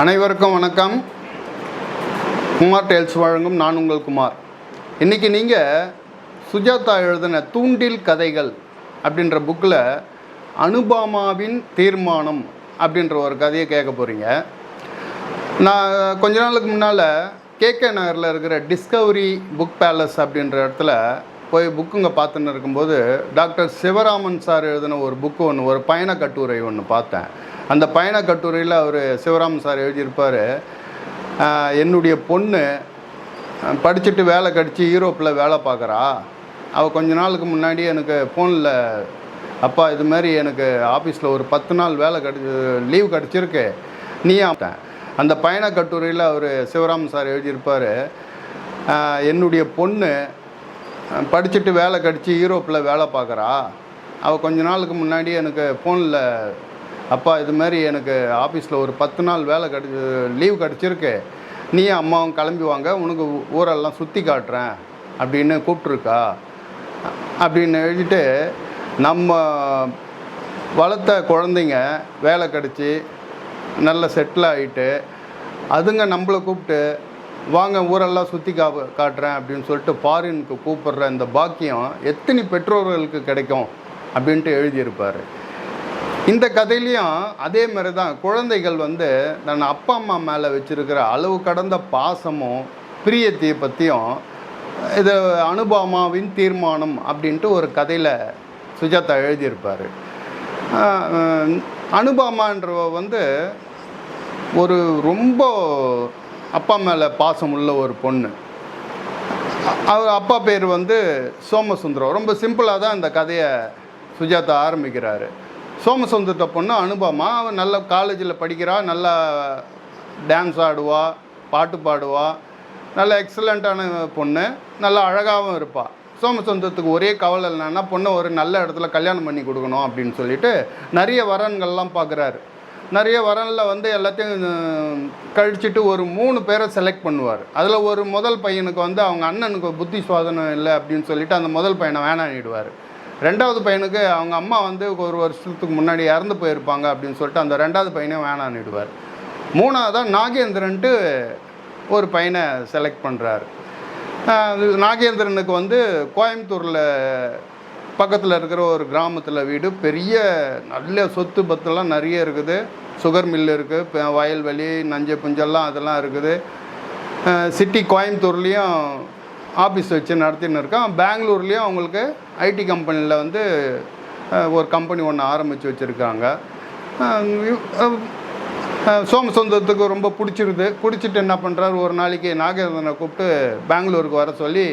அனைவருக்கும் வணக்கம். குமார் டெல்ஸ் வழங்கும் நான் உங்கள் குமார். இன்றைக்கி நீங்கள் சுஜாதா எழுதின தூண்டில் கதைகள் அப்படின்ற புக்கில் அனுபாமாவின் தீர்மானம் அப்படின்ற ஒரு கதையை கேட்க போகிறீங்க நான் கொஞ்ச நாளுக்கு முன்னால் கேகே நகரில் இருக்கிற டிஸ்கவரி புக் பேலஸ் அப்படின்ற இடத்துல போய் புக்குங்க பார்த்துன்னு இருக்கும்போது டாக்டர் சிவராமன் சார் எழுதின ஒரு புக்கு ஒன்று ஒரு பயண கட்டுரை ஒன்று பார்த்தேன். அந்த பயண கட்டுரையில் அவர் சிவராம் சார் எழுதியிருப்பார். என்னுடைய பொண்ணு படிச்சுட்டு வேலை கடிச்சு யூரோப்பில் வேலை பார்க்குறா. அவள் கொஞ்ச நாளுக்கு முன்னாடி எனக்கு ஃபோனில் அப்பா இது மாதிரி எனக்கு ஆஃபீஸில் ஒரு பத்து நாள் வேலை கிடச்சி லீவ் கிடச்சிருக்கு. நீ ஆட்டேன் அந்த பயண கட்டுரையில் அவர் சிவராம் சார் எழுதியிருப்பார். என்னுடைய பொண்ணு படிச்சுட்டு வேலை கிடச்சி யூரோப்பில் வேலை பார்க்குறா. அவள் கொஞ்ச நாளுக்கு முன்னாடி எனக்கு ஃபோனில் அப்பா இது மாதிரி எனக்கு ஆஃபீஸில் ஒரு பத்து நாள் வேலை கிடச்சி லீவ் கிடச்சிருக்கு. நீ அம்மாவும் கிளம்பி வாங்க உனக்கு ஊரெல்லாம் சுற்றி காட்டுறேன் அப்படின்னு கூப்பிட்ருக்கா அப்படின்னு எழுதிட்டு நம்ம வளர்த்த குழந்தைங்க வேலை கிடச்சி நல்ல செட்டில் ஆகிட்டு அதுங்க நம்மளை கூப்பிட்டு வாங்க ஊரெல்லாம் சுற்றி கா காட்டுறேன் அப்படின்னு சொல்லிட்டு ஃபாரினுக்கு கூப்பிடுற இந்த பாக்கியம் எத்தனை பெற்றோர்களுக்கு கிடைக்கும்? அப்படின்ட்டு எழுதியிருப்பார். இந்த கதையிலையும் அதே மாதிரி தான் குழந்தைகள் வந்து தன் அப்பா அம்மா மேலே வச்சுருக்கிற அளவு கடந்த பாசமும் பிரியத்தையை பற்றியும் இது அனுபாமாவின் தீர்மானம் அப்படின்ட்டு ஒரு கதையில் சுஜாதா எழுதியிருப்பார். அனுபாமான்றவ வந்து ஒரு ரொம்ப அப்பா மேலே பாசம் உள்ள ஒரு பொண்ணு. அவர் அப்பா பேர் வந்து சோமசுந்தரம். ரொம்ப சிம்பிளாக தான் இந்த கதையை சுஜாதா ஆரம்பிக்கிறாரு. சோமசுந்தரத்தை பொண்ணு அனுபவமா? அவன் நல்ல காலேஜில் படிக்கிறா நல்லா டான்ஸ் ஆடுவா பாட்டு பாடுவா. நல்ல எக்ஸலண்ட்டான பொண்ணு. நல்லா அழகாகவும் இருப்பாள் சோமசுந்தரத்துக்கு ஒரே கவலை என்னன்னா பொண்ணை ஒரு நல்ல இடத்துல கல்யாணம் பண்ணி கொடுக்கணும் அப்படின்னு சொல்லிட்டு நிறைய வரன்கள்லாம் பார்க்குறாரு. நிறைய வரனில் வந்து எல்லாத்தையும் கழிச்சிட்டு ஒரு மூணு பேரை செலக்ட் பண்ணுவார். அதில் ஒரு முதல் பையனுக்கு வந்து அவங்க அண்ணனுக்கு புத்தி சுவாதனம் இல்லை அப்படின்னு சொல்லிட்டு அந்த முதல் பையனை வேணானிடுவார் ரெண்டாவது பையனுக்கு அவங்க அம்மா வந்து ஒரு வருஷத்துக்கு முன்னாடி இறந்து போயிருப்பாங்க அப்படின்னு சொல்லிட்டு அந்த ரெண்டாவது பையனையும் வேணான்னுடுவார் மூணாவதாக நாகேந்திரன்ட்டு ஒரு பையனை செலக்ட் பண்ணுறாரு நாகேந்திரனுக்கு வந்து கோயம்புத்தூரில் பக்கத்தில் இருக்கிற ஒரு கிராமத்தில் வீடு. பெரிய நல்ல சொத்து பத்துலாம் நிறைய இருக்குது. சுகர் மில் இருக்குது வயல்வெளி நஞ்சை புஞ்செல்லாம் அதெல்லாம் இருக்குது. சிட்டி கோயம்புத்தூர்லேயும் ஆஃபீஸ் வச்சு நடத்தின்னு இருக்கான். பெங்களூர்லேயும் அவங்களுக்கு ஐடி கம்பெனியில் வந்து ஒரு கம்பெனி ஒன்று ஆரம்பித்து வச்சுருக்காங்க. சோம சொந்தத்துக்கு ரொம்ப பிடிச்சிருது. பிடிச்சிட்டு என்ன பண்ணுறாரு ஒரு நாளைக்கு நாகேந்திரனை கூப்பிட்டு பெங்களூருக்கு வர சொல்லி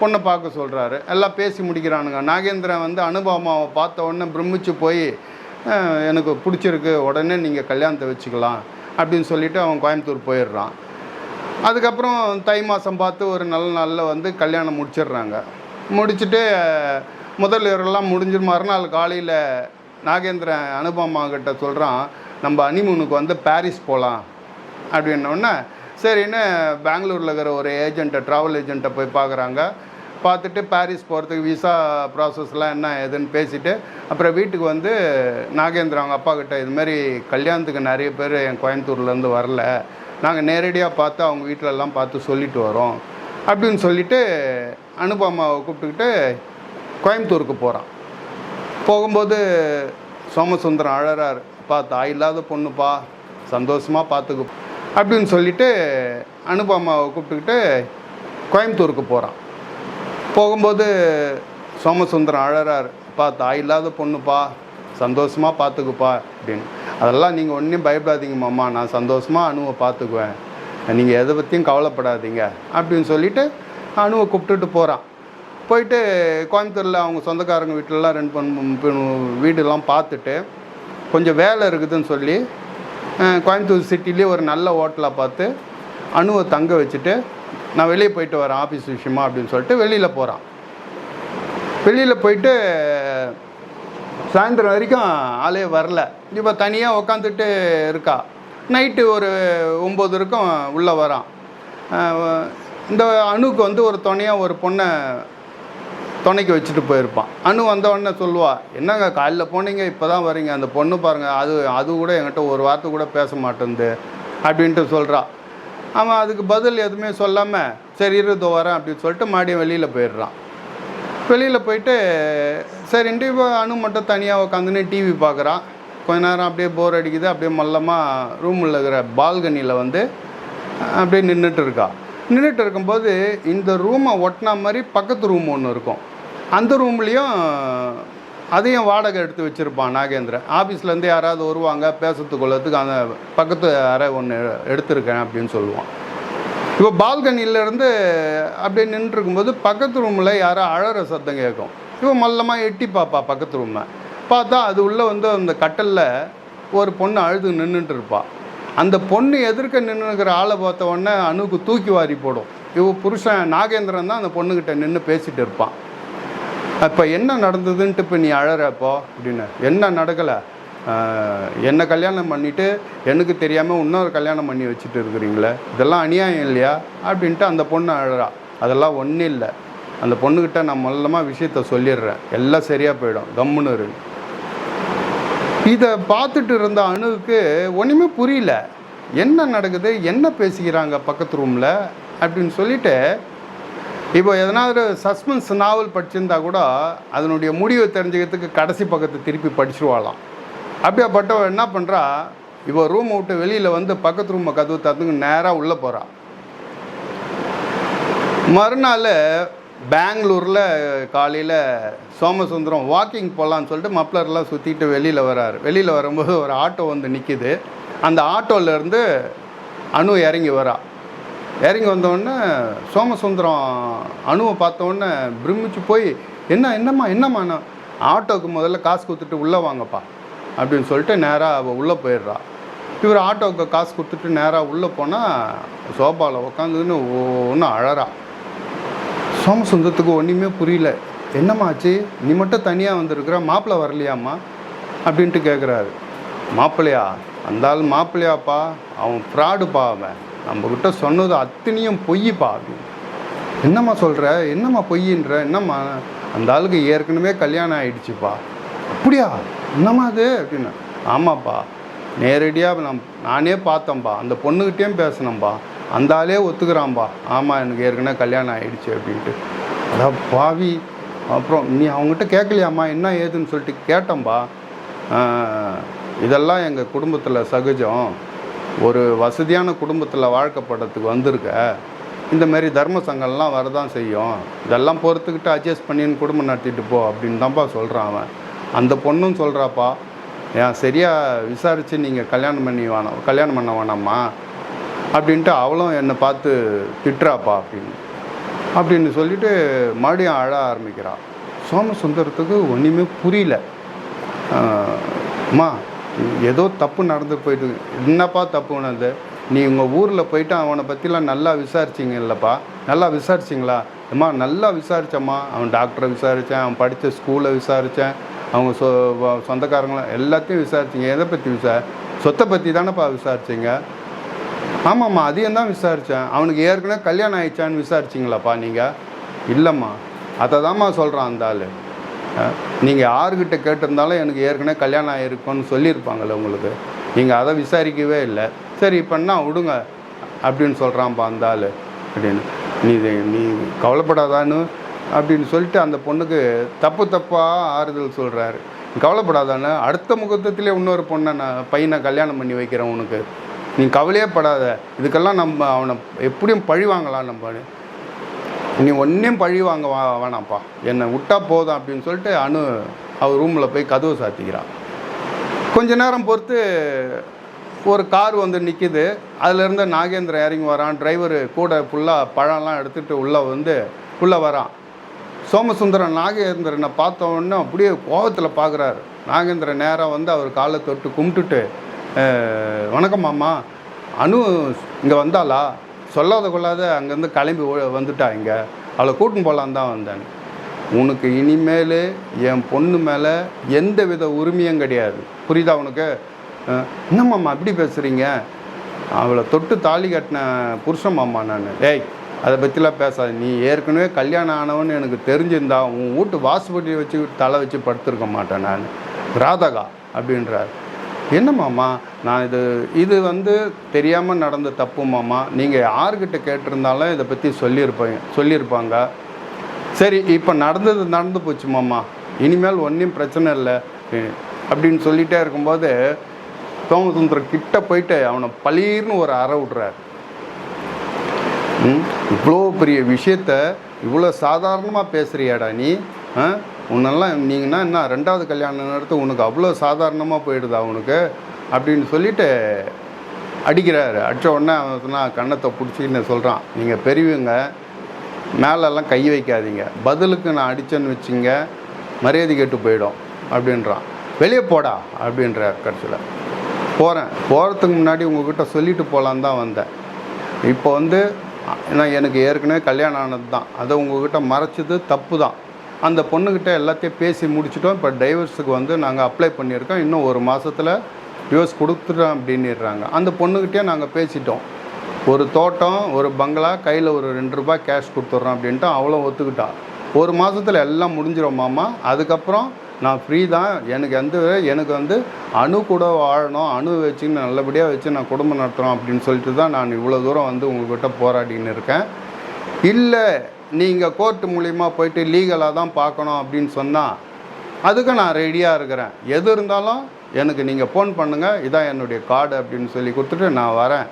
பொண்ணை பார்க்க சொல்கிறாரு எல்லாம் பேசி முடிக்கிறானுங்க. நாகேந்திரன் வந்து அனுபவமாவை பார்த்த உடனே பிரமிச்சு போய் எனக்கு பிடிச்சிருக்கு. உடனே நீங்கள் கல்யாணத்தை வச்சுக்கலாம் அப்படின்னு சொல்லிட்டு அவன் கோயம்புத்தூர் போயிடுறான். அதுக்கப்புறம் தை மாதம் பார்த்து ஒரு நல்ல நாளில் வந்து கல்யாணம் முடிச்சிடுறாங்க. முடிச்சுட்டு முதல் இரவெல்லாம் முடிஞ்சு மறுநாள் காலையில் நாகேந்திரன் அனுபமா கிட்ட சொல்கிறான் நம்ம அனிமூனுக்கு வந்து பாரிஸ் போகலாம் அப்படின்னோடனே சரின்னு பெங்களூரில் இருக்கிற ஒரு ஏஜெண்ட்டை ட்ராவல் ஏஜெண்ட்டை போய் பார்க்குறாங்க பார்த்துட்டு பாரிஸ் போகிறதுக்கு விசா ப்ராசஸ்லாம் என்ன ஏதுன்னு பேசிவிட்டு அப்புறம் வீட்டுக்கு வந்து நாகேந்திரன் அவங்க அப்பா கிட்ட இதுமாரி கல்யாணத்துக்கு நிறைய பேர் என் கோயம்புத்தூர்லேருந்து வரல. நாங்கள் நேரடியாக பார்த்து அவங்க வீட்டிலலாம் பார்த்து சொல்லிட்டு வரோம் அப்படின்னு சொல்லிட்டு அனுபமாவை கூப்பிட்டுக்கிட்டு கோயம்புத்தூருக்கு போகிறான் போகும்போது சோமசுந்தரம் அழறார். பா தாய் இல்லாத பொண்ணுப்பா. சந்தோஷமாக பார்த்துக்கு அப்படின்னு சொல்லிட்டு அனுபமாவை கூப்பிட்டுக்கிட்டு கோயம்புத்தூருக்கு போகிறான் போகும்போது சோமசுந்தரம் அழறார். பா தாய் இல்லாத பொண்ணுப்பா. சந்தோஷமாக பார்த்துக்குப்பா அப்படின்னு. அதெல்லாம் நீங்கள் ஒன்றும் பயப்படாதீங்க மாமா. நான் சந்தோஷமாக அணுவை பார்த்துக்குவேன். நீங்கள் எதை பற்றியும் கவலைப்படாதீங்க அப்படின்னு சொல்லிட்டு அணுவை கூப்பிட்டுட்டு போகிறான் போயிட்டு கோயம்புத்தூரில் அவங்க சொந்தக்காரங்க வீட்டிலலாம் ரெண்டு பண்ண வீடெல்லாம் பார்த்துட்டு கொஞ்சம் வேலை இருக்குதுன்னு சொல்லி கோயம்புத்தூர் சிட்டிலேயே ஒரு நல்ல ஹோட்டலாக பார்த்து அணுவை தங்க வச்சுட்டு நான் வெளியே போயிட்டு வரேன் ஆஃபீஸ் விஷயமா அப்படின்னு சொல்லிட்டு வெளியில் போகிறான் வெளியில் போயிட்டு சாயந்தரம் வரைக்கும் ஆளே வரல. இப்போ தனியாக உக்காந்துட்டு இருக்கா. நைட்டு ஒரு ஒம்பது இருக்கும் உள்ளே வரான். இந்த அணுக்கு வந்து ஒரு துணையாக ஒரு பொண்ணை துணைக்கு வச்சுட்டு போயிருப்பான். அனு வந்தவொடனே சொல்லுவா என்னங்க காலைல போனீங்க இப்போ தான் வரீங்க. அந்த பொண்ணு பாருங்கள் அது அது கூட என்கிட்ட ஒரு வார்த்தை கூட பேச மாட்டேங்குது அப்படின்ட்டு சொல்கிறா அவன் அதுக்கு பதில் எதுவுமே சொல்லாமல் சரி இருதோ வரேன் அப்படின்னு சொல்லிட்டு மறுபடியும் வெளியில் போயிடுறான். வெளியில் போயிட்டு சரின்ட்டு இப்போ அணு மட்டும் தனியாக உட்காந்துன்னு டிவி பார்க்குறான் கொஞ்ச நேரம் அப்படியே போர் அடிக்குது. அப்படியே மல்லமாக ரூமில் இருக்கிற பால்கனியில் வந்து அப்படியே நின்றுட்டு இருக்கா. நின்றுட்டு இருக்கும்போது இந்த ரூமை ஒட்டின மாதிரி பக்கத்து ரூம் ஒன்று இருக்கும். அந்த ரூம்லேயும் அதையும் வாடகை எடுத்து வச்சுருப்பான் நாகேந்திரன். ஆஃபீஸ்லேருந்து யாராவது வருவாங்க பேசுறதுக்குள்ளதுக்கு அந்த பக்கத்து அறை ஒன்று எடுத்திருக்கேன் அப்படின்னு சொல்லுவான். இப்போ பால்கனியிலேருந்து அப்படியே நின்றுருக்கும்போது இருக்கும்போது பக்கத்து ரூமில் யாரோ அழற சத்தம் கேட்கும். இவன் மல்லமாக எட்டி பார்ப்பா பக்கத்து ரூமை பார்த்தா அது உள்ளே வந்து அந்த கட்டலில் ஒரு பொண்ணு அழுது நின்றுட்டு இருப்பாள் அந்த பொண்ணு எதிர்க்க நின்றுக்கிற ஆளை பார்த்த உடனே அணுக்கு தூக்கி வாரி போடும். இவ புருஷன் நாகேந்திரன் தான் அந்த பொண்ணுக்கிட்ட நின்று பேசிட்டு இருப்பான். அப்போ என்ன நடந்ததுன்ட்டு இப்போ நீ அழறப்போ அப்படின்னு என்ன நடக்கலை? என்னை கல்யாணம் பண்ணிவிட்டு எனக்கு தெரியாமல் இன்னொரு கல்யாணம் பண்ணி வச்சுட்டு இருக்கிறீங்களே? இதெல்லாம் அநியாயம் இல்லையா? அப்படின்ட்டு அந்த பொண்ணு அழறா. அதெல்லாம் ஒன்றும் இல்லை. அந்த பொண்ணுக்கிட்ட நான் மொல்லமாக விஷயத்த சொல்லிடுறேன். எல்லாம் சரியாக போயிடும். கம்முன்னு இரு. இதை பார்த்துட்டு இருந்த அணுவுக்கு ஒன்றுமே புரியல. என்ன நடக்குது? என்ன பேசிக்கிறாங்க பக்கத்து ரூமில் அப்படின்னு சொல்லிட்டு இப்போ எதனாவது சஸ்பென்ஸ் நாவல் படிச்சிருந்தா கூட அதனுடைய முடிவை தெரிஞ்சுக்கிறதுக்கு கடைசி பக்கத்தை திருப்பி படிச்சிருவாளாம். அப்படியாப்பட்டவ என்ன பண்ணுறா இப்போ ரூமை விட்டு வெளியில் வந்து பக்கத்து ரூமை கதவு தந்துங்க நேராக உள்ளே போகிறாள் மறுநாள் பெங்களூரில் காலையில் சோமசுந்தரம் வாக்கிங் போகலான்னு சொல்லிட்டு மப்ளர்லாம் சுற்றிட்டு வெளியில் வராரு. வெளியில் வரும்போது ஒரு ஆட்டோ வந்து நிற்கிது அந்த ஆட்டோவிலேருந்து அணு இறங்கி வரா. இறங்கி வந்தோடனே சோமசுந்தரம் அணுவை பார்த்தோன்னே பிரமிச்சு போய் என்ன என்னம்மா என்னம்மா ஆட்டோவுக்கு முதல்ல காசு கொடுத்துட்டு உள்ளே வாங்கப்பா. அப்படின்னு சொல்லிட்டு நேராக அவள் உள்ளே போயிடுறா. இவர் ஆட்டோவுக்கு காசு கொடுத்துட்டு நேராக உள்ளே போனால் சோபாவில் உட்காந்துன்னு ஒன்று அழறா. சோமசுந்தரத்துக்கு ஒன்றுமே புரியல. என்னம்மாச்சு நீ மட்டும் தனியாக வந்திருக்கிற? மாப்பிள்ளை வரலையாம்மா? அப்படின்ட்டு கேட்குறாரு மாப்பிள்ளையா? அந்த ஆள் மாப்பிள்ளையாப்பா. அவன் ஃப்ராடுப்பா அவன். நம்மக்கிட்ட சொன்னது அத்தனையும் பொய்ப்பா. அப்படின்னு என்னம்மா சொல்கிற என்னம்மா பொய்யின்ற? என்னம்மா? அந்த ஆளுக்கு ஏற்கனவே கல்யாணம் ஆயிடுச்சுப்பா. அப்படியா? என்னம்மா அது அப்படின்னு. ஆமாப்பா. நேரடியாக நான் நானே பார்த்தேன்ப்பா அந்த பொண்ணுக்கிட்டேயும் பேசினேன்ப்பா அந்த ஆளே ஒத்துக்கிறான்பா. ஆமாம் எனக்கு ஏற்கனவே கல்யாணம் ஆயிடுச்சு அப்படின்ட்டு. அதான் பாவி. அப்புறம் நீ அவங்ககிட்ட கேட்கலையாம்மா என்ன ஏதுன்னு சொல்லிட்டு கேட்டேன்பா. இதெல்லாம் எங்கள் குடும்பத்தில் சகஜம். ஒரு வசதியான குடும்பத்தில் வாழ்க்கைப்படத்துக்கு வந்திருக்க. இந்த மாதிரி தர்ம சங்கம்லாம் வரதான் செய்யும். இதெல்லாம் பொறுத்துக்கிட்டு அட்ஜஸ்ட் பண்ணின்னு குடும்பம் நடத்திட்டு போ அப்படின்னு தான்ப்பா சொல்கிறான் அவன். அந்த பொண்ணும் சொல்கிறாப்பா ஏன் சரியாக விசாரித்து நீங்கள் கல்யாணம் பண்ணி வேணாம் கல்யாணம் பண்ண வேணாம்மா அப்படின்ட்டு அவளும் என்னை பார்த்து திட்டுறாப்பா அப்படின்னு. அப்படின்னு சொல்லிட்டு மறுபடியும் அழ ஆரம்பிக்கிறாள் சோமசுந்தரத்துக்கு ஒன்றுமே புரியல. அம்மா ஏதோ தப்பு நடந்து போயிட்டு என்னப்பா தப்பு உணர்ந்து நீ உங்கள் ஊரில் போயிட்டு அவனை பற்றிலாம் நல்லா விசாரிச்சிங்க இல்லைப்பா நல்லா விசாரிச்சிங்களா? அம்மா நல்லா விசாரித்தம்மா அவன் டாக்டரை விசாரித்தேன் அவன் படித்த ஸ்கூலை விசாரித்தேன் அவங்க சொ சொந்தக்காரங்களும் எல்லாத்தையும் விசாரிச்சிங்க. எதை பற்றி விசா சொத்தை பற்றி தானேப்பா விசாரிச்சிங்க? ஆமாம்மா அதையும் தான் விசாரித்தேன் அவனுக்கு ஏற்கனவே கல்யாணம் ஆயிடுச்சான்னு விசாரிச்சிங்களாப்பா நீங்கள் இல்லைம்மா அதை தான்மா சொல்கிறான் அந்த ஆள். நீங்கள் யாருக்கிட்ட கேட்டிருந்தாலும் எனக்கு ஏற்கனவே கல்யாணம் ஆகிருக்கும்னு சொல்லியிருப்பாங்கள்ல உங்களுக்கு. நீங்கள் அதை விசாரிக்கவே இல்லை. சரி இப்போன்னா விடுங்க அப்படின்னு சொல்கிறான்ப்பா அந்த ஆள். அப்படின்னு. நீ நீ கவலைப்படாதான்னு அப்படின்னு சொல்லிட்டு அந்த பொண்ணுக்கு தப்பு தப்பாக ஆறுதல் சொல்கிறாரு கவலைப்படாதானே அடுத்த முகூர்த்தத்திலே இன்னொரு பொண்ணை நான் பையனை கல்யாணம் பண்ணி வைக்கிறேன் உனக்கு. நீ கவலையே படாத. இதுக்கெல்லாம் நம்ம அவனை எப்படியும் பழி வாங்கலாம் நம்ம. நீ ஒன்றையும் பழி வாங்க வா வேணாம்ப்பா. என்னை விட்டா போதும் அப்படின்னு சொல்லிட்டு அனு அவர் ரூமில் போய் கதவு சாத்திக்கிறான் கொஞ்ச நேரம் பொறுத்து ஒரு கார் வந்து நிற்கிது அதுலேருந்து நாகேந்திரன் இறங்கி வரான். டிரைவர் கூட ஃபுல்லாக பழம்லாம் எடுத்துகிட்டு உள்ளே வந்து உள்ளே வரான். சோமசுந்தரன் நாகேந்திரனை பார்த்தோன்னே அப்படியே கோபத்தில் பார்க்குறாரு நாகேந்திரன் நேராக வந்து அவர் காலை தொட்டு கும்பிட்டுட்டு வணக்கம் மாமா. அனு இங்கே வந்தாளா? சொல்லாத கொள்ளாத அங்கேருந்து கிளம்பி வந்துட்டா இங்கே. அவளை கூட்டின்னு போகலான் தான் வந்தேன். உனக்கு இனிமேல் என் பொண்ணு மேலே எந்த வித உரிமையும் கிடையாது. புரியுதா உனக்கு? என்னம்மாம்மா அப்படி பேசுகிறீங்க அவளை தொட்டு தாலி கட்டின புருஷன் மாமா நான். டேய் அதை பற்றிலாம் பேசாது. நீ ஏற்கனவே கல்யாணம் ஆனவன்னு எனக்கு தெரிஞ்சிருந்தா உன் வீட்டு வாசுபடி வச்சு தலை வச்சு படுத்திருக்க மாட்டேன் நான். ராதகா அப்படின்றார். என்ன மாமா நான் இது இது வந்து தெரியாமல் நடந்த தப்பு மாமா நீங்கள் யார்கிட்ட கேட்டிருந்தாலும் இதை பற்றி சொல்லியிருப்பீங்க சொல்லியிருப்பாங்க. சரி இப்போ நடந்தது நடந்து போச்சு மாமா. இனிமேல் ஒன்றும் பிரச்சனை இல்லை. அப்படின்னு சொல்லிகிட்டே இருக்கும்போது சோமசுந்தரம் கிட்ட போயிட்டு அவனை பளீர்னு ஒரு அறை விட்றாரு. ம் இவ்வளோ பெரிய விஷயத்த இவ்வளோ சாதாரணமாக பேசுகிறியாடா நீ? உன்னெல்லாம் நீங்கன்னா என்ன ரெண்டாவது கல்யாணம் நடத்து உனக்கு அவ்வளோ சாதாரணமாக போயிடுதா உனக்கு? அப்படின்னு சொல்லிட்டு அடிக்கிறாரு. அடித்த உடனே அவன் சொன்னால் கன்னத்தை பிடிச்சின்னு சொல்கிறான் நீங்கள் பெரியவங்க மேலெல்லாம் கை வைக்காதீங்க. பதிலுக்கு நான் அடித்தேன்னு வச்சிங்க மரியாதை கெட்டு போயிடும் அப்படின்றான். வெளியே போடா அப்படின்ற கடைசியில். போகிறேன் போகிறதுக்கு முன்னாடி உங்ககிட்ட சொல்லிட்டு போகலான்னு தான் வந்தேன். இப்போ வந்து நான் எனக்கு ஏற்கனவே கல்யாணம் ஆனது தான் அதை உங்ககிட்ட மறைச்சது தப்பு தான் அந்த பொண்ணுக்கிட்ட எல்லாத்தையும் பேசி முடிச்சிட்டோம். இப்போ டைவர்ஸுக்கு வந்து நாங்கள் அப்ளை பண்ணியிருக்கோம். இன்னும் ஒரு மாதத்தில் டிவோர்ஸ் கொடுத்துட்டோம் அப்படின்னுறாங்க. அந்த பொண்ணுக்கிட்டே நாங்கள் பேசிட்டோம். ஒரு தோட்டம் ஒரு பங்களா கையில் ஒரு ரெண்டு ரூபாய் கேஷ் கொடுத்துட்றோம் அப்படின்ட்டு அவளும் ஒத்துக்கிட்டான் ஒரு மாதத்தில் எல்லாம் முடிஞ்சிடும் மாமா. அதுக்கப்புறம் நான் ஃப்ரீ தான். எனக்கு எந்த எனக்கு வந்து அணு கூட வாழணும் அணு வச்சுன்னு நல்லபடியாக வச்சு நான் குடும்பம் நடத்துகிறோம் அப்படின்னு சொல்லிட்டு தான் நான் இவ்வளோ தூரம் வந்து உங்கள்கிட்ட போராடின்னு இருக்கேன். இல்லை நீங்கள் கோர்ட்டு மூலிமா போயிட்டு லீகலாக தான் பார்க்கணும் அப்படின்னு சொன்னால் அதுக்கு நான் ரெடியாக இருக்கிறேன். எது இருந்தாலும் எனக்கு நீங்கள் ஃபோன் பண்ணுங்கள் இதான் என்னுடைய கார்டு அப்படின்னு சொல்லி கொடுத்துட்டு நான் வரேன்.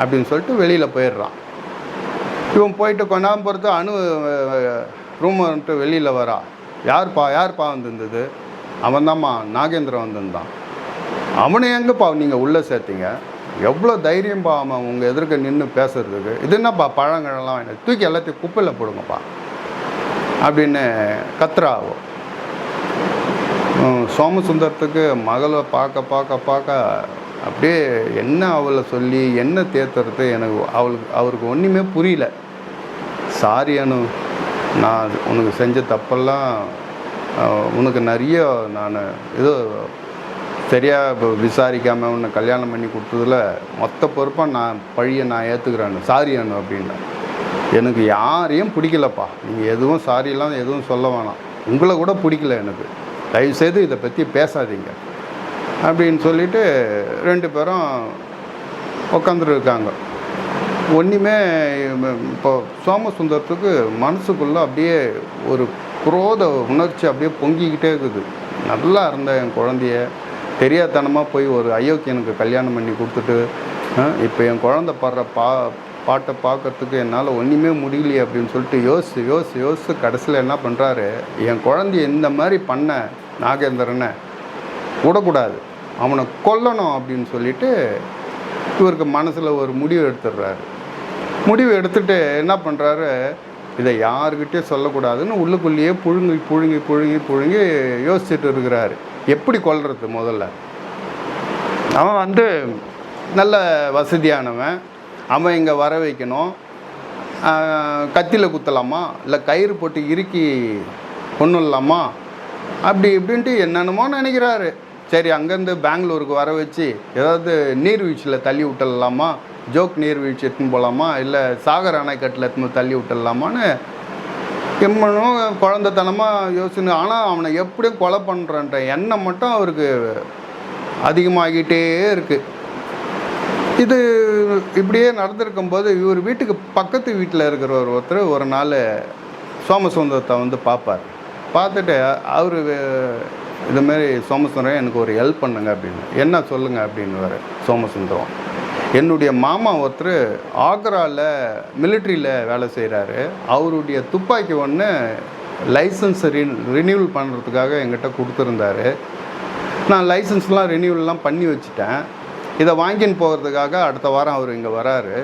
அப்படின்னு சொல்லிட்டு வெளியில் போயிடுறான். இவன் போயிட்டு கொஞ்ச பொறுத்து அணு ரூம் வந்துட்டு வெளியில் வரா. யார்ப்பா யார்ப்பா வந்திருந்தது? அவன் தான்மா நாகேந்திரன் வந்திருந்தான். அவனை எங்கேப்பா நீங்கள் உள்ளே சேர்த்தீங்க? எவ்வளோ தைரியம்பா அவன் உங்கள் எதிர்க்க நின்று பேசுறதுக்கு. இது என்னப்பா பழங்கள்லாம் எனக்கு தூக்கி எல்லாத்தையும் குப்பையில் போடுங்கப்பா. அப்படின்னு கத்துறாவோ சோமசுந்தரத்துக்கு மகளை பார்க்க பார்க்க பார்க்க அப்படியே என்ன அவளை சொல்லி என்ன தேத்துறது எனக்கு அவளுக்கு அவருக்கு ஒன்றுமே புரியல. சாரி அனு நான் உனக்கு செஞ்ச தப்பெல்லாம் உனக்கு நிறைய நான் ஏதோ சரியாக இப்போ விசாரிக்காமல் உன்னை கல்யாணம் பண்ணி கொடுத்ததுல மொத்த பொறுப்பாக நான் பழியை நான் ஏற்றுக்கிறேன் சாரி அனு அப்படின்னேன் எனக்கு யாரையும் பிடிக்கலப்பா. நீங்கள் எதுவும் சாரியெல்லாம் எதுவும் சொல்ல வேணாம். உங்களை கூட பிடிக்கல எனக்கு. தயவுசெய்து இதை பற்றி பேசாதீங்க. அப்படின்னு சொல்லிட்டு ரெண்டு பேரும் உக்காந்துருக்காங்க. ஒன்றுமே இப்போ சோமசுந்தரத்துக்கு மனசுக்குள்ளே அப்படியே ஒரு குரோத உணர்ச்சி அப்படியே பொங்கிக்கிட்டே இருக்குது. நல்லா இருந்த என் குழந்தைய தெரியாதனமாக போய் ஒரு அயோக்கியனுக்கு கல்யாணம் பண்ணி கொடுத்துட்டு இப்போ என் குழந்த பாடுற பா பாட்டை பார்க்கறதுக்கு என்னால் ஒன்றுமே முடியலையே அப்படின்னு சொல்லிட்டு யோசிச்சு யோசிச்சு யோசிச்சு கடைசியில் என்ன பண்ணுறாரு என் குழந்தைய இந்த மாதிரி பண்ண நாகேந்திரனை விடக்கூடாது. அவனை கொல்லணும் அப்படின்னு சொல்லிட்டு இவருக்கு மனசில் ஒரு முடிவு எடுத்துடுறாரு. முடிவு எடுத்துட்டு என்ன பண்ணுறாரு இதை யாருக்கிட்டே சொல்லக்கூடாதுன்னு உள்ளுக்குள்ளேயே புழுங்கி புழுங்கி புழுங்கி புழுங்கி யோசிச்சுட்டு இருக்கிறாரு. எப்படி கொல்றது முதல்ல? அவன் வந்து நல்ல வசதியானவன். அவன் இங்கே வர வைக்கணும். கத்தியில் குத்தலாமா? இல்லை கயிறு போட்டு இறுக்கி கொண்டுடலாமா அப்படி இப்படின்ட்டு என்னென்னமோ நினைக்கிறாரு. சரி அங்கேருந்து பெங்களூருக்கு வர வச்சு ஏதாவது நீர்வீழ்ச்சியில் தள்ளி விட்டுடலாமா? ஜோக் நீர்வீழ்ச்சி எடுத்துன்னு போகலாமா இல்லை சாகர் அணைக்கட்டில் எடுத்துன்னு தள்ளி விட்டுடலாமான்னு எம்மனும் குழந்தைத்தனமாக யோசிச்சு ஆனால் அவனை எப்படியும் கொலை பண்ணுறன்ற எண்ணம் மட்டும் அவருக்கு அதிகமாகிட்டே இருக்குது இது இப்படியே நடந்திருக்கும்போது இவர் வீட்டுக்கு பக்கத்து வீட்டில் இருக்கிற ஒரு ஒருத்தர் ஒரு நாள் சோமசுந்தரத்தை வந்து பார்ப்பார். பார்த்துட்டு அவர் இதுமாரி சோமசுந்தரம் எனக்கு ஒரு ஹெல்ப் பண்ணுங்க அப்படின்னு. என்ன சொல்லுங்கள் அப்படின்னு சோமசுந்தரம். என்னுடைய மாமா ஒருத்தர் ஆக்ராவில் மிலிட்ரியில் வேலை செய்கிறாரு அவருடைய துப்பாக்கி ஒன்று லைசன்ஸ் ரின் ரினியூவல் பண்ணுறதுக்காக எங்கிட்ட கொடுத்துருந்தாரு. நான் லைசன்ஸ்லாம் ரினியூவல்லாம் பண்ணி வச்சுட்டேன். இதை வாங்கின்னு போகிறதுக்காக அடுத்த வாரம் அவர் இங்கே வராரு.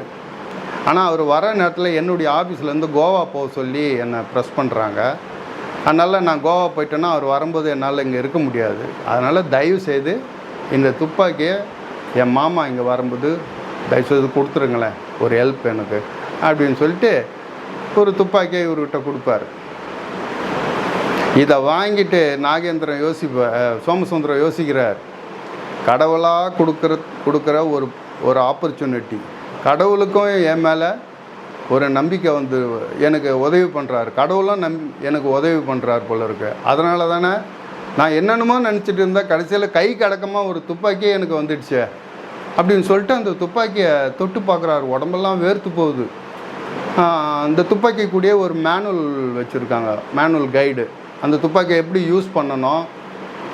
ஆனால் அவர் வர நேரத்தில் என்னுடைய ஆஃபீஸ்லேருந்து கோவா போக சொல்லி என்னை ப்ரெஸ் பண்ணுறாங்க அதனால் நான் கோவா போயிட்டேன்னா அவர் வரும்போது என்னால் இங்கே இருக்க முடியாது. அதனால் தயவு செய்து இந்த துப்பாக்கியை என் மாமா இங்கே வரும்போது தயவுசெய்து கொடுத்துருங்களேன் ஒரு ஹெல்ப் எனக்கு அப்படின்னு சொல்லிட்டு ஒரு துப்பாக்கியை இவர்கிட்ட கொடுப்பாரு. இதை வாங்கிட்டு நாகேந்திரன் யோசிப்ப சோமசுந்தரம் யோசிக்கிறார். கடவுளாக கொடுக்குற கொடுக்குற ஒரு ஒரு ஆப்பர்ச்சுனிட்டி கடவுளுக்கும் என் மேலே ஒரு நம்பிக்கை வந்து எனக்கு உதவி பண்ணுறாரு கடவுளும் நம் எனக்கு உதவி பண்ணுறாரு போல இருக்கு. அதனால தானே நான் என்னென்னமோ நினச்சிட்டு இருந்தேன். கடைசியில் கை கடக்கமாக ஒரு துப்பாக்கியே எனக்கு வந்துடுச்சு அப்படின்னு சொல்லிட்டு அந்த துப்பாக்கியை தொட்டு பார்க்குறாரு. உடம்பெல்லாம் வேர்த்து போகுது. அந்த துப்பாக்கி கூடிய ஒரு மேனுவல் வச்சுருக்காங்க. மேனுவல் கைடு அந்த துப்பாக்கியை எப்படி யூஸ் பண்ணணும்?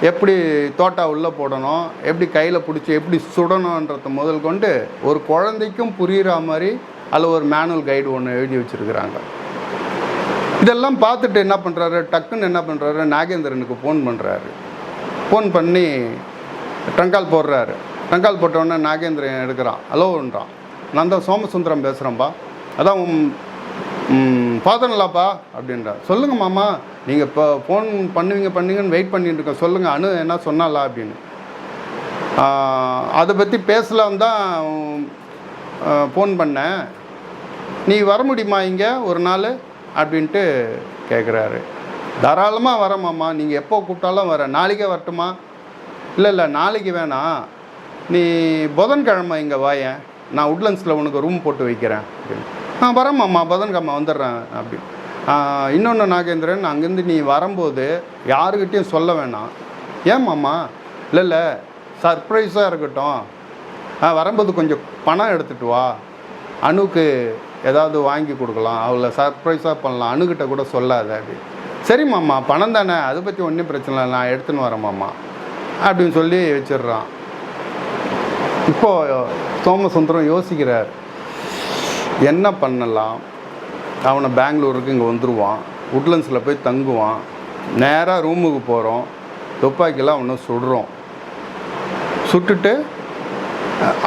எப்படி தோட்டா உள்ளே போடணும்? எப்படி கையில் பிடிச்சி எப்படி சுடணுன்றத முதல் கொண்டு ஒரு குழந்தைக்கும் புரிகிற மாதிரி அதில் ஒரு மேனுவல் கைடு ஒன்று எழுதி வச்சுருக்குறாங்க. இதெல்லாம் பார்த்துட்டு என்ன பண்ணுறாரு டக்குன்னு என்ன பண்ணுறாரு நாகேந்திரனுக்கு ஃபோன் பண்ணுறாரு ஃபோன் பண்ணி ட்ரங்கால் போடுறாரு. ட்ரங்கால் போட்டோடனே நாகேந்திரன் எடுக்கிறான். ஹலோன்றான் நான் தான் சோமசுந்தரம் பேசுகிறேன்ப்பா அதான் பார்த்தனலாப்பா அப்படின்றா சொல்லுங்கள் மாமா நீங்கள் இப்போ ஃபோன் பண்ணுவீங்க பண்ணுவீங்கன்னு வெயிட் பண்ணிட்டு இருக்கேன் சொல்லுங்கள் அனு என்ன சொன்னாலா அப்படின்னு. அதை பற்றி பேசலாம் தான் ஃபோன் பண்ணேன் நீ வர முடியுமா இங்கே? ஒரு நாள் அப்படின்ட்டு கேட்குறாரு தாராளமாக வரமாம்மா நீங்கள் எப்போ கூப்பிட்டாலும் வரேன் நாளைக்கே வரட்டுமா? இல்லை இல்லை நாளைக்கு வேணாம் நீ புதன்கிழமை இங்கே வாயேன் நான் உட்லண்ட்ஸில் உனக்கு ரூம் போட்டு வைக்கிறேன் அப்படின்னு. ஆ வரமாம்மா புதன்கிழமை வந்துடுறேன் அப்படி இன்னொன்று நாகேந்திரன் அங்கேருந்து நீ வரும்போது யாருக்கிட்டேயும் சொல்ல வேணாம். ஏம்மாம்மா இல்லை இல்லை சர்ப்ரைஸாக இருக்கட்டும். வரும்போது கொஞ்சம் பணம் எடுத்துட்டு வா. அணுக்கு ஏதாவது வாங்கி கொடுக்கலாம். அவளை சர்ப்ரைஸாக பண்ணலாம். அணுக்கிட்ட கூட சொல்லாத அப்படி. சரி மாமா பணம் தானே. அதை பற்றி ஒன்றும் பிரச்சனை இல்லை. நான் எடுத்துன்னு வரேன் மாமா. அப்படின்னு சொல்லி வச்சிடுறான். இப்போது சோமசுந்தரம் யோசிக்கிறார். என்ன பண்ணலாம்? அவனை பெங்களூருக்கு இங்கே வந்துடுவான் உட்லண்ட்ஸில் போய் தங்குவான். நேராக ரூமுக்கு போகிறோம் துப்பாக்கிலாம் அவனை சுடுறோம். சுட்டுட்டு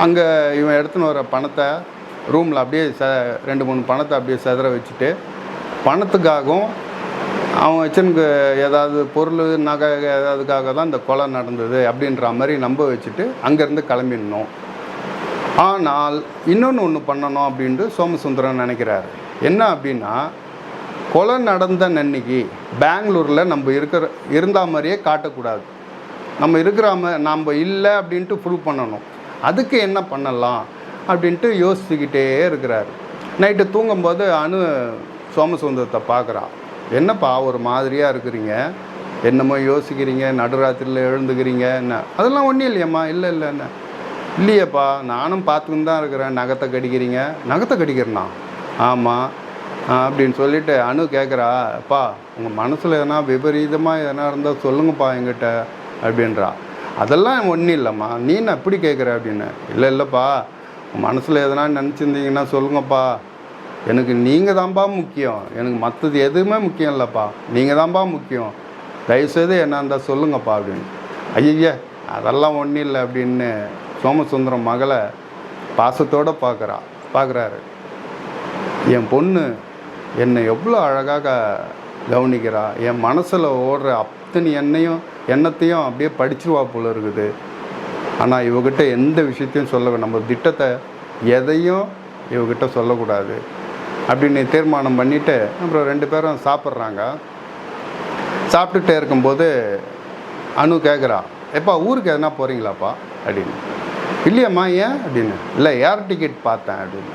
அங்கே இவன் எடுத்துன்னு வர பணத்தை ரூமில் அப்படியே ச ரெண்டு மூணு பணத்தை அப்படியே செதற வச்சுட்டு பணத்துக்காகவும் அவன் வச்சுனுக்கு ஏதாவது பொருள் நகை ஏதாவதுக்காக தான் இந்த கொலை நடந்தது அப்படின்ற மாதிரி நம்ப வச்சுட்டு அங்கேருந்து கிளம்பிடணும். ஆனால் இன்னொன்று ஒன்று பண்ணணும் அப்படின்ட்டு சோமசுந்தரன் நினைக்கிறாரு. என்ன அப்படின்னா கொலை நடந்த அன்னைக்கு பெங்களூரில் நம்ம இருக்கிற இருந்த மாதிரியே காட்டக்கூடாது. நம்ம இருக்கிற நம்ம இல்லை அப்படின்ட்டு ப்ரூவ் பண்ணணும். அதுக்கு என்ன பண்ணலாம் அப்படின்ட்டு யோசிச்சுக்கிட்டே இருக்கிறார். நைட்டு தூங்கும்போது அணு சோமசுந்தரத்தை பார்க்குறான் என்னப்பா ஒரு மாதிரியாக இருக்கிறீங்க? என்னமோ யோசிக்கிறீங்க நடுராத்திரியில் எழுந்துக்கிறீங்க என்ன? அதெல்லாம் ஒன்றும் இல்லையம்மா இல்லை இல்லை என்ன? இல்லையேப்பா நானும் பார்த்துக்கின்னு தான் இருக்கிறேன். நகத்தை கடிக்கிறீங்க? நகத்தை கடிக்கிறேண்ணா ஆமாம் அப்படின்னு சொல்லிட்டு அனு கேட்குறா அப்பா உங்கள் மனசில் எதனா விபரீதமாக எதனா இருந்தால் சொல்லுங்கப்பா என்கிட்ட அப்படின்றா. அதெல்லாம் ஒன்றும் இல்லைம்மா. நீ என்ன எப்படி கேட்குற அப்படின்னு. இல்லை இல்லைப்பா. மனசில் எதனா நினச்சிருந்தீங்கன்னா சொல்லுங்கப்பா. எனக்கு நீங்கள் தான்ப்பா முக்கியம். எனக்கு மற்றது எதுவுமே முக்கியம் இல்லைப்பா. நீங்கள் தான்ப்பா முக்கியம். தயவுசெய்து என்ன இருந்தால் சொல்லுங்கப்பா அப்படின்னு. ஐயா அதெல்லாம் ஒன்றும் இல்லை அப்படின்னு சோமசுந்தரம் மகளை பாசத்தோடு பார்க்குறா பார்க்குறாரு என் பொண்ணு என்னை எவ்வளோ அழகாக கவனிக்கிறா. என் மனசில் ஓடுற அத்தனை எண்ணையும் எண்ணத்தையும் அப்படியே படிச்சிருவா போல இருக்குது. ஆனால் இவகிட்ட எந்த விஷயத்தையும் சொல்ல நம்ம திட்டத்தை எதையும் இவகிட்ட சொல்லக்கூடாது. அப்படின்னு தீர்மானம் பண்ணிவிட்டு அப்புறம் ரெண்டு பேரும் சாப்பிட்றாங்க. சாப்பிட்டுட்டே இருக்கும்போது அனு கேட்குறா எப்பா ஊருக்கு எதனா போகிறீங்களாப்பா அப்படின்னு. இல்லையம்மா ஏன்? அப்படின்னு. இல்லை ஏர் டிக்கெட் பார்த்தேன் அப்படின்னு.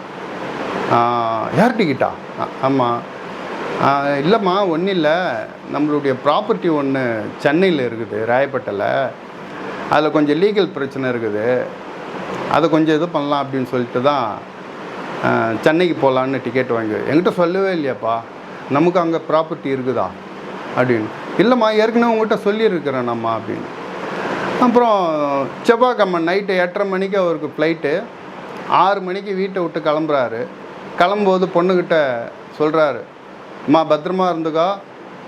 ஏர் டிக்கெட்டா? ஆமாம் இல்லைம்மா ஒன்றும் இல்லை. நம்மளுடைய ப்ராப்பர்ட்டி ஒன்று சென்னையில் இருக்குது ராயப்பேட்டையில் அதில் கொஞ்சம் லீகல் பிரச்சனை இருக்குது. அதை கொஞ்சம் இது பண்ணலாம் அப்படின்னு சொல்லிட்டு தான் சென்னைக்கு போகலான்னு டிக்கெட் வாங்கி என்கிட்ட சொல்லவே இல்லையாப்பா. நமக்கு அங்கே ப்ராப்பர்ட்டி இருக்குதா? அப்படின்னு. இல்லைம்மா ஏற்கனவே உங்ககிட்ட சொல்லியிருக்கிறேன் நம்ம அப்படின்னு. அப்புறம் செவ்வாய்க்கிழமை நைட்டு எட்டரை மணிக்கு அவருக்கு ஃப்ளைட்டு ஆறு மணிக்கு வீட்டை விட்டு கிளம்புறாரு. கிளம்பும்போது பொண்ணுக்கிட்ட சொல்கிறாரு அம்மா பத்திரமா இருந்துக்கோ.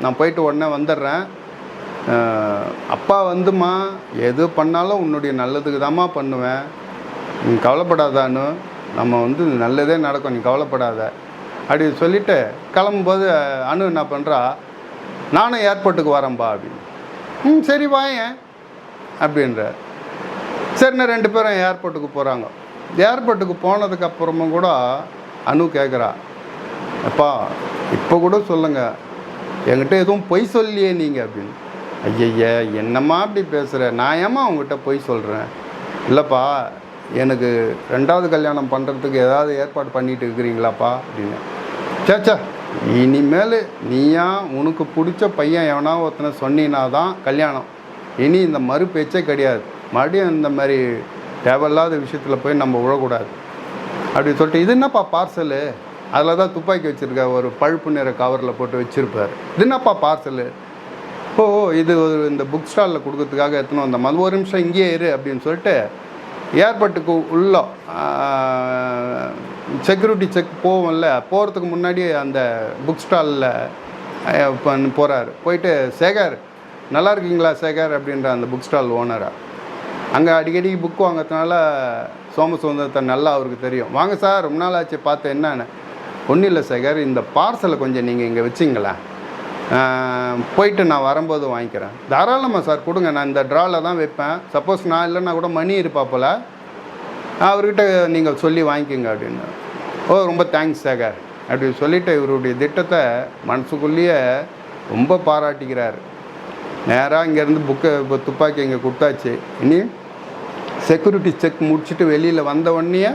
நான் போயிட்டு உடனே வந்துடுறேன். அப்பா வந்துமா எது பண்ணாலும் உன்னுடைய நல்லதுக்கு தாம்மா பண்ணுவேன். நீ கவலைப்படாதான்னு. நம்ம வந்து நல்லதே நடக்கும். நீ கவலைப்படாத. அப்படி சொல்லிவிட்டு கிளம்பும்போது அனு என்ன பண்ணுறா நானும் ஏர்போர்ட்டுக்கு வரேன்பா அப்படின்னு. ம் சரி வாயேன். அப்படின்றார் சரிண்ணே ரெண்டு பேரும் ஏர்போர்ட்டுக்கு போகிறாங்க ஏர்போர்ட்டுக்கு போனதுக்கப்புறமும் கூட அனு கேட்குறா அப்பா இப்போ கூட சொல்லுங்கள் என்கிட்ட எதுவும் பொய் சொல்லியே நீங்கள் அப்படின்னு. ஐயய்யா என்னம்மா அப்படி பேசுகிற நான் ஏம்மா உங்ககிட்ட பொய் சொல்கிறேன் இல்லைப்பா எனக்கு ரெண்டாவது கல்யாணம் பண்ணுறதுக்கு ஏதாவது ஏற்பாடு பண்ணிட்டு இருக்கிறீங்களாப்பா அப்படின்னு. சேச்சா இனிமேல் நீயா உனக்கு பிடிச்ச பையன் எவனா ஒருத்தனை சொன்னினா தான் கல்யாணம். இனி இந்த மறு பேச்சே கிடையாது. மறுபடியும் இந்த மாதிரி தேவையில்லாத விஷயத்தில் போய் நம்ம விழக்கூடாது அப்படி சொல்லிட்டு இது என்னப்பா பார்சலு? அதில் தான் துப்பாக்கி வச்சுருக்க ஒரு பழுப்பு நிற கவரில் போட்டு வச்சுருப்பார். இது என்னப்பா பார்சலு ஓ இது ஒரு இந்த புக் ஸ்டாலில் கொடுக்கறதுக்காக எத்தனை வந்த மாதிரி ஒரு நிமிஷம் இங்கேயே இரு அப்படின்னு சொல்லிட்டு ஏர்போர்ட்டுக்கு உள்ள செக்யூரிட்டி செக் போவோம்ல போகிறதுக்கு முன்னாடி அந்த புக் ஸ்டாலில் போகிறாரு போயிட்டு சேகர் நல்லா இருக்கீங்களா சேகர்? அப்படின்ற அந்த புக் ஸ்டால் ஓனராக அங்கே அடிக்கடி புக் வாங்குறதுனால சோமசுந்தரத்தை நல்லா அவருக்கு தெரியும். வாங்க சார் ரொம்ப நாள் ஆச்சு பார்த்து என்னென்னு? ஒன்றும் இல்லை சேகர் இந்த பார்சலை கொஞ்சம் நீங்கள் இங்கே வச்சிங்களா போயிட்டு நான் வரும்போது வாங்கிக்கிறேன். தாராளமாக சார் கொடுங்க நான் இந்த ட்ராவில் தான் வைப்பேன். சப்போஸ் நான் இல்லைன்னா கூட மணி இருப்பாப்பில் அவர்கிட்ட நீங்கள் சொல்லி வாங்கிக்கோங்க அப்படின்னு. ஓ ரொம்ப தேங்க்ஸ் சேகர் அப்படி சொல்லிட்டு இவருடைய திட்டத்தை மனசுக்குள்ளேயே ரொம்ப பாராட்டிக்கிறார். நேராக இங்கேருந்து புக்கை இப்போ துப்பாக்கி இங்கே கொடுத்தாச்சு. இனி செக்யூரிட்டி செக் முடிச்சுட்டு வெளியில் வந்த உடனே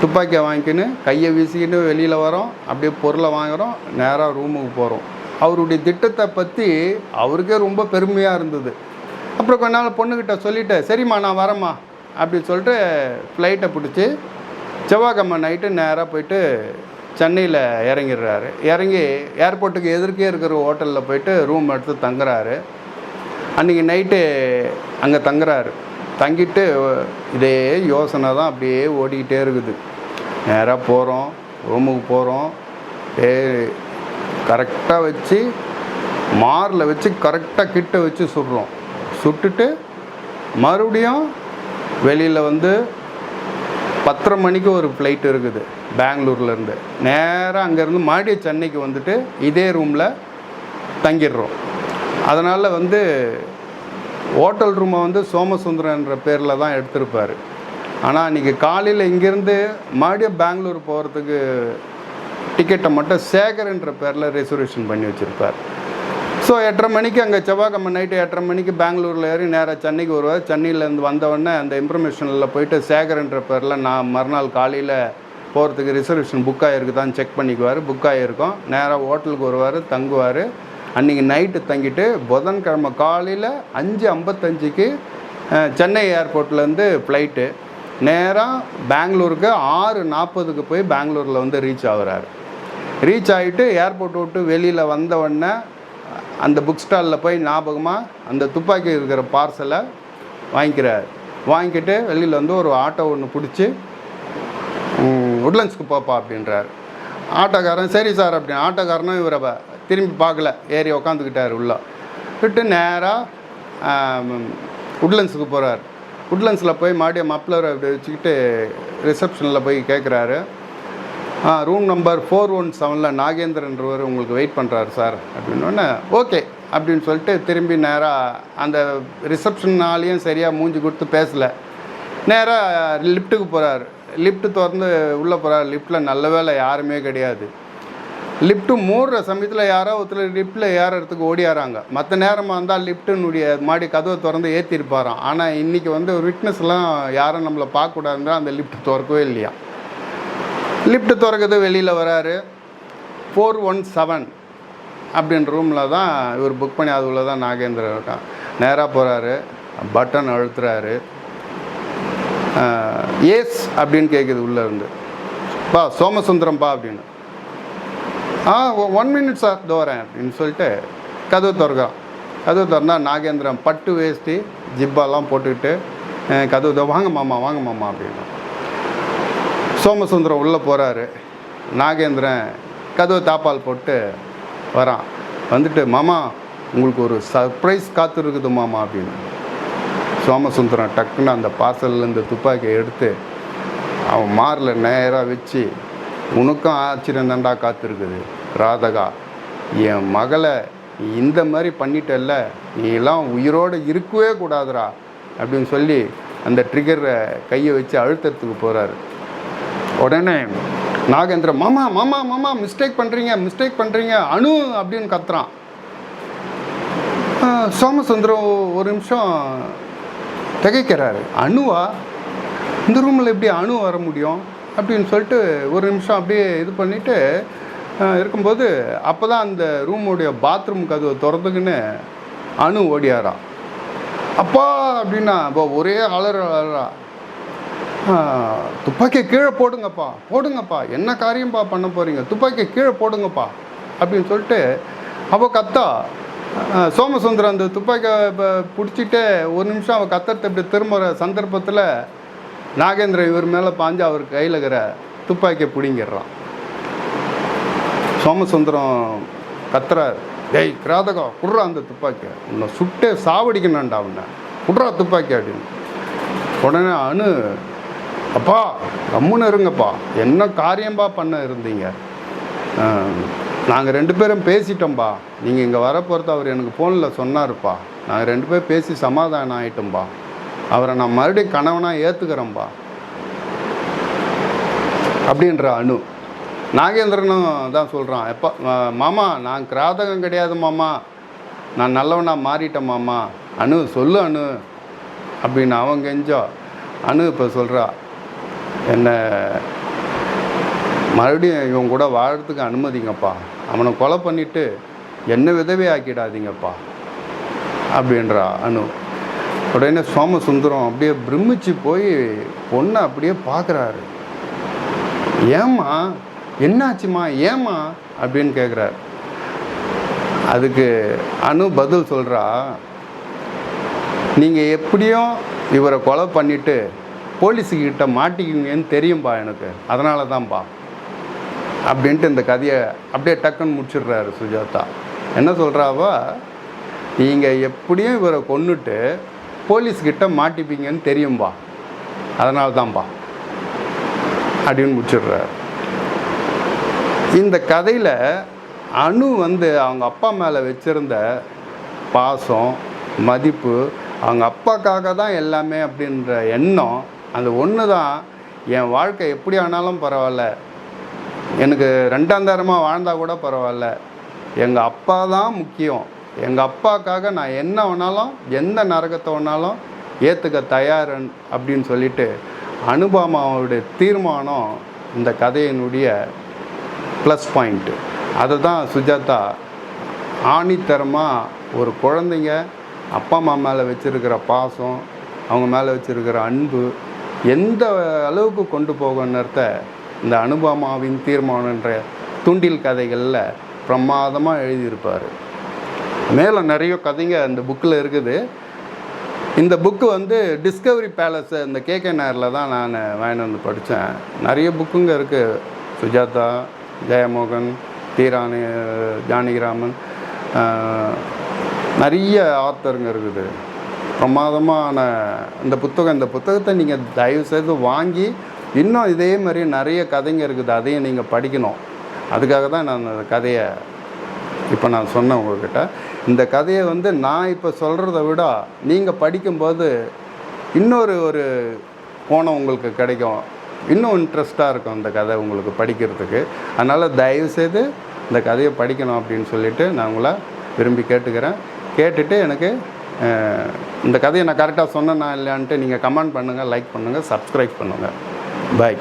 துப்பாக்கியை வாங்கிக்கின்னு கையை வீசிக்கிட்டு வெளியில் வரோம். அப்படியே பொருளை வாங்குகிறோம் நேராக ரூமுக்கு போகிறோம் அவருடைய திட்டத்தை பற்றி அவருக்கே ரொம்ப பெருமையாக இருந்தது. அப்புறம் கொஞ்ச நாள் பொண்ணுக்கிட்ட சொல்லிட்டு சரிம்மா நான் வரேம்மா. அப்படி சொல்லிட்டு ஃப்ளைட்டை பிடிச்சி செவ்வாய்க்கிழமை நைட்டு நேராக போயிட்டு சென்னையில் இறங்கிடுறாரு. இறங்கி ஏர்போர்ட்டுக்கு எதிர்க்கே இருக்கிற ஹோட்டலில் போயிட்டு ரூம் எடுத்து தங்குறாரு. அன்றைக்கி நைட்டு அங்கே தங்குறாரு. தங்கிட்டு இதே யோசனை தான் அப்படியே ஓடிக்கிட்டே இருக்குது. நேராக போகிறோம் ரூமுக்கு போகிறோம் ஏ கரெக்டாக வச்சு மாரில் வச்சு கரெக்டாக கிட்ட வச்சு சுடுறோம். சுட்டுட்டு மறுபடியும் வெளியில் வந்து பத்தரை மணிக்கு ஒரு ஃப்ளைட் இருக்குது பெங்களூர்லேருந்து நேராக அங்கேருந்து மறுபடியும் சென்னைக்கு வந்துட்டு இதே ரூமில் தங்கிடுறோம். அதனால் வந்து ஹோட்டல் ரூமை வந்து சோமசுந்தரன்ற பேரில் தான் எடுத்திருப்பார். ஆனால் அன்றைக்கி காலையில் இங்கேருந்து மறுபடியும் பெங்களூர் போகிறதுக்கு டிக்கெட்டை மட்டும் சேகர்ன்ற பேரில் ரிசர்வேஷன் பண்ணி வச்சுருப்பார். ஸோ எட்டரை மணிக்கு அங்கே செவ்வாய்க்கிழமை நைட்டு எட்டரை மணிக்கு பெங்களூரில் ஏறி நேராக சென்னைக்கு வருவார். சென்னையிலேருந்து வந்தவொடனே அந்த இன்ஃபர்மேஷனில் போயிட்டு சேகர்ன்ற பேரில் நான் மறுநாள் காலையில் போகிறதுக்கு ரிசர்வேஷன் புக் ஆகிருக்குதான்னு செக் பண்ணிக்குவார். புக் ஆகிருக்கும் நேராக ஹோட்டலுக்கு வருவார் தங்குவார். அன்றைக்கி நைட்டு தங்கிட்டு புதன்கிழமை காலையில் அஞ்சு ஐம்பத்தஞ்சுக்கு சென்னை ஏர்போர்ட்லேருந்து ஃப்ளைட்டு நேராக பெங்களூருக்கு ஆறு நாற்பதுக்கு போய் பெங்களூரில் வந்து ரீச் ஆகுறாரு. ரீச் ஆகிட்டு ஏர்போர்ட் விட்டு வெளியில் வந்த உடனே அந்த புக் ஸ்டாலில் போய் ஞாபகமாக அந்த துப்பாக்கி இருக்கிற பார்சலை வாங்கிக்கிறார். வாங்கிக்கிட்டு வெளியில் வந்து ஒரு ஆட்டோ ஒன்று பிடிச்சி உட்லண்ட்ஸ்க்கு போப்பா அப்படின்றார். ஆட்டோக்காரன் சரி சார் அப்படின்னு ஆட்டோக்காரனும் இவரை திரும்பி பார்க்கல. ஏறி உக்காந்துக்கிட்டார் உள்ளே. விட்டு நேராக உட்லண்ட்ஸுக்கு போகிறார் உட்லண்ட்ஸில் போய் மறுபடியும் மப்ளரை அப்படி வச்சுக்கிட்டு ரிசப்ஷனில் போய் கேட்குறாரு ரூம் நம்பர் ஃபோர் ஒன் செவனில் நாகேந்திரன்றவர் உங்களுக்கு வெயிட் பண்ணுறாரு சார் அப்படின்னோடனே ஓகே அப்படின்னு சொல்லிட்டு திரும்பி நேராக அந்த ரிசப்ஷன்னாலேயும் சரியாக மூஞ்சி கொடுத்து பேசலை. நேராக லிஃப்ட்டுக்கு போகிறார் லிஃப்ட்டு திறந்து உள்ளே போகிறார் லிஃப்ட்டில் நல்ல வேலை யாருமே கிடையாது. லிஃப்ட்டு மூடுற சமயத்தில் யாரோ ஒருத்தர் லிஃப்ட்டில் ஏறத்துக்கு ஓடியாராங்க. மற்ற நேரமாக இருந்தால் லிஃப்ட்டுனுடைய மாடி கதவை திறந்து ஏற்றிருப்பாராம் ஆனால் இன்றைக்கி வந்து ஒரு விட்னஸ்லாம் யாரும் நம்மளை பார்க்கக்கூடாதுன்றா அந்த லிஃப்ட் திறக்கவே இல்லையா? லிஃப்ட் திறக்குது வெளியில் வராரு. ஃபோர் ஒன் செவன் அப்படின்ற ரூமில் தான் இவர் புக் பண்ணி அது உள்ளே தான் நாகேந்திரன் இருக்கான். நேராக போகிறாரு பட்டன் அழுத்துறாரு. ஏஸ் அப்படின்னு கேட்குது உள்ளேருந்து பா சோமசுந்தரம்பா அப்படின்னு. ஆ ஒன் மினிட் சார் தோறேன் அப்படின்னு சொல்லிட்டு கதவு திறக்கிறோம் கதவு திறந்தா நாகேந்திரன் பட்டு வேஷ்டி ஜிப்பாலாம் போட்டுக்கிட்டு கதவு வாங்க மாமா வாங்க மாமா அப்படின்னு. சோமசுந்தரம் உள்ளே போகிறாரு நாகேந்திரன் கதவு தாப்பால் போட்டு வரான். வந்துட்டு மாமா உங்களுக்கு ஒரு சர்ப்ரைஸ் காத்திருக்குது மாமா அப்படின்னு. சோமசுந்தரம் டக்குன்னு அந்த பார்சல்லேருந்து துப்பாக்கியை எடுத்து அவன் மாரில் நேராக வச்சு உனக்கும் ஆச்சரியம் தாண்டா காத்திருக்குது. ராதகா என் மகளை இந்த மாதிரி பண்ணிட்டல்ல நீ எல்லாம் உயிரோடு இருக்கவே கூடாதுடா அப்படின்னு சொல்லி அந்த ட்ரிகரை கையை வச்சு அழுத்தத்துக்கு போகிறாரு உடனே நாகேந்திர மாமா மாமா மாமா மிஸ்டேக் பண்ணுறீங்க மிஸ்டேக் பண்ணுறீங்க அணு அப்படின்னு கத்துறான். சோமசுந்தரம் ஒரு நிமிஷம் திகைக்கிறாரு. அணுவா? இந்த ரூமில் எப்படி அணு வர முடியும்? அப்படின்னு சொல்லிட்டு ஒரு நிமிஷம் அப்படியே இது பண்ணிவிட்டு இருக்கும்போது அப்போ தான் அந்த ரூமுடைய பாத்ரூம் கதவை திறந்துக்குன்னு அணு ஓடியாரா. அப்பா அப்படின்னா அப்போ ஒரே அலற அலறா துப்பாக்கியை கீழே போடுங்கப்பா போடுங்கப்பா. என்ன காரியம்ப்பா பண்ண போகிறீங்க துப்பாக்கியை கீழே போடுங்கப்பா அப்படின்னு சொல்லிட்டு அவள் கத்தா சோமசுந்தரம் அந்த துப்பாக்கியை இப்போ பிடிச்சிட்டு ஒரு நிமிஷம் அவள் கத்துறது இப்படி திரும்புகிற சந்தர்ப்பத்தில் நாகேந்திரன் இவர் மேலே பாஞ்சு அவர் கையில் இருக்கிற துப்பாக்கியை பிடிங்கிடுறான். சோமசுந்தரம் கத்துறார். டேய் கிராதகா குட்றா அந்த துப்பாக்கியை. உன்னை சுட்டே சாவடிக்கணும்டா அவனை. குட்றா துப்பாக்கி அப்படின்னு. உடனே அணு அப்பா கம்முன்னு இருங்கப்பா. என்ன காரியம்பா பண்ண இருந்தீங்க? நாங்கள் ரெண்டு பேரும் பேசிட்டோம்பா. நீங்கள் இங்கே வர பொறுத்து அவர் எனக்கு ஃபோனில் சொன்னார்ப்பா. நாங்கள் ரெண்டு பேரும் பேசி சமாதானம் ஆகிட்டோம்பா அவரை நான் மறுபடியும் கணவனாக ஏற்றுக்கிறேன்பா அப்படின்ற அணு நாகேந்திரனும் தான் சொல்கிறான் எப்போ மாமா நான் கிராதகம் கிடையாது மாமா. நான் நல்லவனாக மாறிட்டேன் மாமா. அணு சொல்லு அணு அப்படின்னு அவன் கெஞ்சோ. அணு இப்போ சொல்கிறா என்னை மறுபடியும் இவன் கூட வாழறதுக்கு அனுமதிங்கப்பா. அவனை கொலை பண்ணிவிட்டு என்ன விதவே ஆக்கிடாதீங்கப்பா அப்படின்றா அணு உடனே சோமசுந்தரம் அப்படியே பிரமிச்சு போய் பொண்ணை அப்படியே பார்க்குறாரு ஏம்மா என்னாச்சுமா ஏம்மா அப்படின்னு கேட்குறாரு அதுக்கு அனு பதில் சொல்கிறா நீங்கள் எப்படியும் இவரை கொலை பண்ணிவிட்டு போலீஸுக்கிட்ட மாட்டிக்குவீங்கன்னு தெரியும்பா எனக்கு. அதனால தான்ப்பா அப்படின்ட்டு இந்த கதையை அப்படியே டக்குன்னு முடிச்சிடுறாரு சுஜாதா. என்ன சொல்கிறாவா நீங்கள் எப்படியும் இவரை கொண்டுட்டு போலீஸ்கிட்ட மாட்டிப்பீங்கன்னு தெரியும்பா. அதனால தான்ப்பா அப்படின்னு முடிச்சிடுறாரு. இந்த கதையில் அணு வந்து அவங்க அப்பா மேலே வச்சுருந்த பாசம் மதிப்பு அவங்க அப்பாக்காக தான் எல்லாமே அப்படின்ற எண்ணம் அந்த ஒன்று தான் என் வாழ்க்கை எப்படி ஆனாலும் பரவாயில்ல. எனக்கு ரெண்டாம் தரமாக வாழ்ந்தால் கூட பரவாயில்ல. எங்கள் அப்பா தான் முக்கியம். எங்கள் அப்பாக்காக நான் என்ன வேணாலும் எந்த நரகத்தை வேணாலும் ஏற்றுக்க தயார் அப்படின்னு சொல்லிட்டு அனுபமாவுடைய தீர்மானம் இந்த கதையினுடைய ப்ளஸ் பாயிண்ட்டு அதை தான் சுஜாதா ஆணித்தரமாக ஒரு குழந்தைங்க அப்பா அம்மா மேலே வச்சுருக்கிற பாசம் அவங்க மேலே வச்சுருக்கிற அன்பு எந்த அளவுக்கு கொண்டு போகணுன்றத இந்த அனுபமாவின் தீர்மானன்ற துண்டில் கதைகளில் பிரமாதமாக எழுதியிருப்பார். மேலே நிறைய கதைங்க அந்த புக்கில் இருக்குது. இந்த புக்கு வந்து டிஸ்கவரி பேலஸ் இந்த கேகே நேரில் தான் நான் வாங்கிட்டு வந்து படித்தேன் நிறைய புக்குங்க இருக்குது சுஜாதா ஜெயமோகன் தீராணி ஜானகிராமன் நிறைய ஆத்தருங்க இருக்குது. பிரமாதமான இந்த புத்தகம் இந்த புத்தகத்தை நீங்கள் தயவுசெய்து வாங்கி இன்னும் இதே மாதிரி நிறைய கதைங்க இருக்குது அதையும் நீங்கள் படிக்கணும். அதுக்காக தான் நான் அந்த கதையை இப்போ நான் சொன்னேன் உங்கள்கிட்ட இந்த கதையை வந்து நான் இப்போ சொல்கிறத விட நீங்கள் படிக்கும்போது இன்னொரு ஒரு கோணம் உங்களுக்கு கிடைக்கும். இன்னும் இன்ட்ரெஸ்ட்டாக இருக்கும் அந்த கதை உங்களுக்கு படிக்கிறதுக்கு. அதனால் தயவுசெய்து இந்த கதையை படிக்கணும் அப்படின்னு சொல்லிட்டு நான் உங்களை விரும்பி கேட்டுக்கிறேன். கேட்டுட்டு எனக்கு இந்த கதையை நான் கரெக்டாக சொன்னேனா இல்லையான்ட்டு நீங்கள் கமெண்ட் பண்ணுங்கள் லைக் பண்ணுங்கள் சப்ஸ்கிரைப் பண்ணுங்கள் பாய்